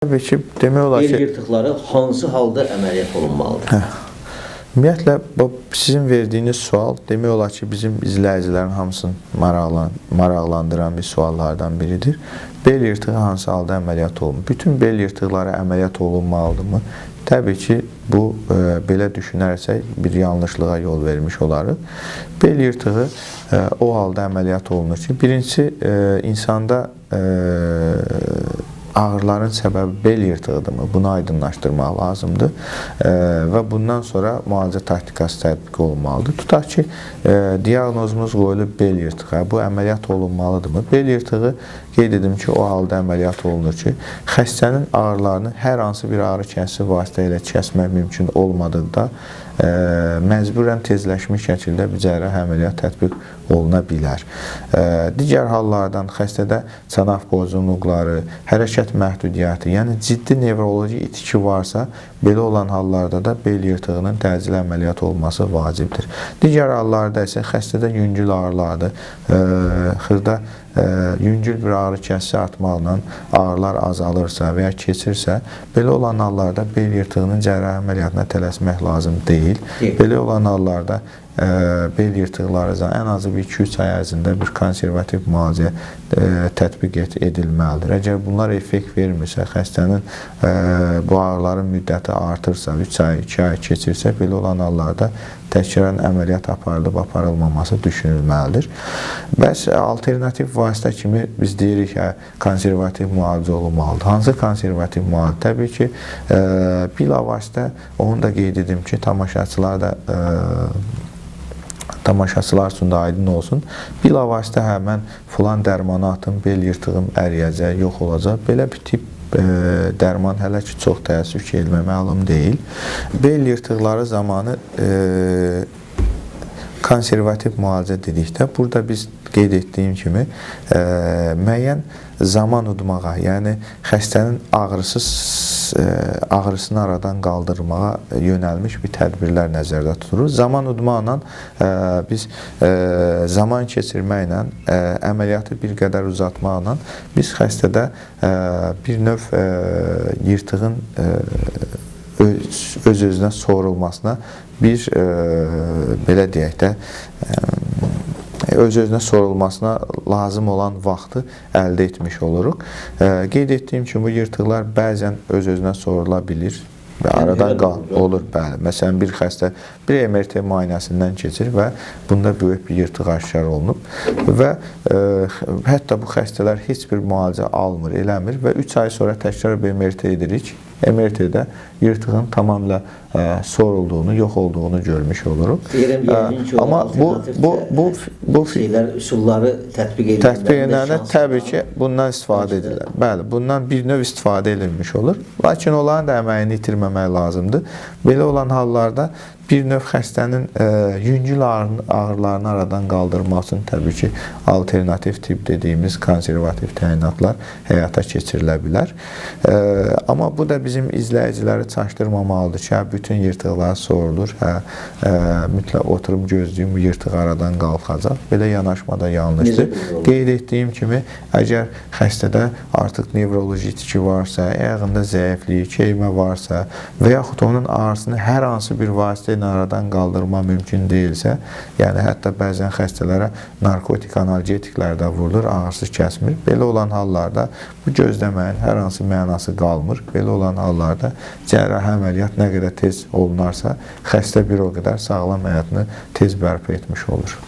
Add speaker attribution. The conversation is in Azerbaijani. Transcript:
Speaker 1: Təbii ki, demək olar ki,
Speaker 2: yırtıqları hansı halda əməliyyat olunmalıdır?
Speaker 1: ümumiyyətlə bu sizin verdiyiniz sual demək olar ki, bizim izləyicilərin hamısını maraqlan maraqlandıran bir suallardan biridir. Bel yırtığı hansı halda əməliyyat olunur? Bütün bel yırtıqları əməliyyat olunmalıdırmı? Təbii ki, bu e, belə düşünərsək bir yanlışlığa yol vermiş olarıq. Bel yırtığı e, o halda əməliyyat olunur ki, birincisi e, insanda e, ağrıların səbəbi bel yırtığıdırmı? Bunu aydınlaşdırmaq lazımdır. E, və bundan sonra müalicə taktikası tətbiq olunmalıdır. Tutaq ki, e, diaqnozumuz qoyulub bel yırtığı. Bu əməliyyat olunmalıdırmı? Bel yırtığı qeyd edim ki, o halda əməliyyat olunur ki, xəstənin ağrılarını hər hansı bir ağrı kəsici vasitə ilə kəsmək mümkün olmadıqda e, məcburən tezləşmiş şəkildə bir cərrahi əməliyyat tətbiq oluna bilər. E, digər hallardan xəstədə çanaq pozğunluqları, hərəkət məhdudiyyəti, yəni ciddi nevroloji itki varsa, belə olan hallarda da bel yırtığının təcili əməliyyat olması vacibdir. Digər hallarda isə xəstədə yüngül ağrılardır, e, xırda e, yüngül bir ağrı kəsici artmaqla ağrılar azalırsa və ya keçirsə, belə olan hallarda bel yırtığının cərrahi əməliyyatına tələsmək lazım deyil. Belə olan hallarda bel yırtıqları zamanı ən azı bir 2-3 ay ərzində bir konservativ müalicə tətbiq edilməlidir. Əgər bunlar effekt vermirsə, xəstənin bu ağrıların müddəti artırsa, 3 ay, 2 ay keçirsə, belə olan hallarda təkrar əməliyyat aparılıb aparılmaması düşünülməlidir. Bəs alternativ vasitə kimi biz deyirik hə, konservativ müalicə olunmalıdır. Hansı konservativ müalicə? Təbii ki, bilavasitə onu da qeyd edim ki, tamaşaçılar da tamaşaçılar üçün də aydın olsun. Bilavasitə hə mən filan dərmanı atım, bel yırtığım əriyəcək, yox olacaq. Belə bir tip e, dərman hələ ki çox təəssüf ki, elmə məlum deyil. Bel yırtıqları zamanı e, konservativ müalicə dedikdə burada biz qeyd etdiyim kimi e, müəyyən zaman udmağa, yəni xəstənin ağrısız e, ağrısını aradan qaldırmağa yönəlmiş bir tədbirlər nəzərdə tutulur. Zaman udmaqla e, biz e, zaman keçirməklə, e, əməliyyatı bir qədər uzatmaqla biz xəstədə e, bir növ e, yırtığın e, öz öz-özünə sorulmasına bir e, belə deyək də e, öz-özünə sorulmasına lazım olan vaxtı əldə etmiş oluruq. Qeyd etdiyim kimi bu yırtıqlar bəzən öz-özünə sorula bilir və
Speaker 2: Yəni
Speaker 1: aradan qal
Speaker 2: olur.
Speaker 1: olur bəli. Məsələn bir xəstə bir MRT müayinəsindən keçir və bunda böyük bir yırtıq aşkar olunub və e, hətta bu xəstələr heç bir müalicə almır, eləmir və 3 ay sonra təkrar bir MRT edirik. MRT-də yırtığın tamamilə e, sorulduğunu, yox olduğunu görmüş oluruq.
Speaker 2: Deyirəm o
Speaker 1: Amma bu bu bu bu
Speaker 2: şeylər, üsulları tətbiq edilməndə
Speaker 1: tətbiq
Speaker 2: şans
Speaker 1: təbii ki, bundan istifadə edilir. Bəli, bundan bir növ istifadə edilmiş olur. Lakin onların da əməyini itirməmək lazımdır. Belə olan hallarda bir növ xəstənin e, yüngül ağrı, ağrılarını aradan qaldırmaq üçün təbii ki, alternativ tip dediyimiz konservativ təyinatlar həyata keçirilə bilər. E, amma bu da bizim izləyiciləri çaşdırmamalıdır ki, hə, bütün yırtıqlar sorulur, hə, e, mütləq oturum gözləyim, bu yırtıq aradan qalxacaq. Belə yanaşma da yanlışdır. Qeyd etdiyim kimi, əgər xəstədə artıq nevroloji itki varsa, ayağında zəiflik, keymə varsa və yaxud onun ağrısını hər hansı bir vasitə ilə aradan qaldırma mümkün deyilsə, yəni hətta bəzən xəstələrə narkotik analgetiklər də vurulur, ağrısız kəsmir. Belə olan hallarda bu gözləməyin hər hansı mənası qalmır. Belə olan hallarda cərrahi əməliyyat nə qədər tez olunarsa, xəstə bir o qədər sağlam həyatını tez bərpa etmiş olur.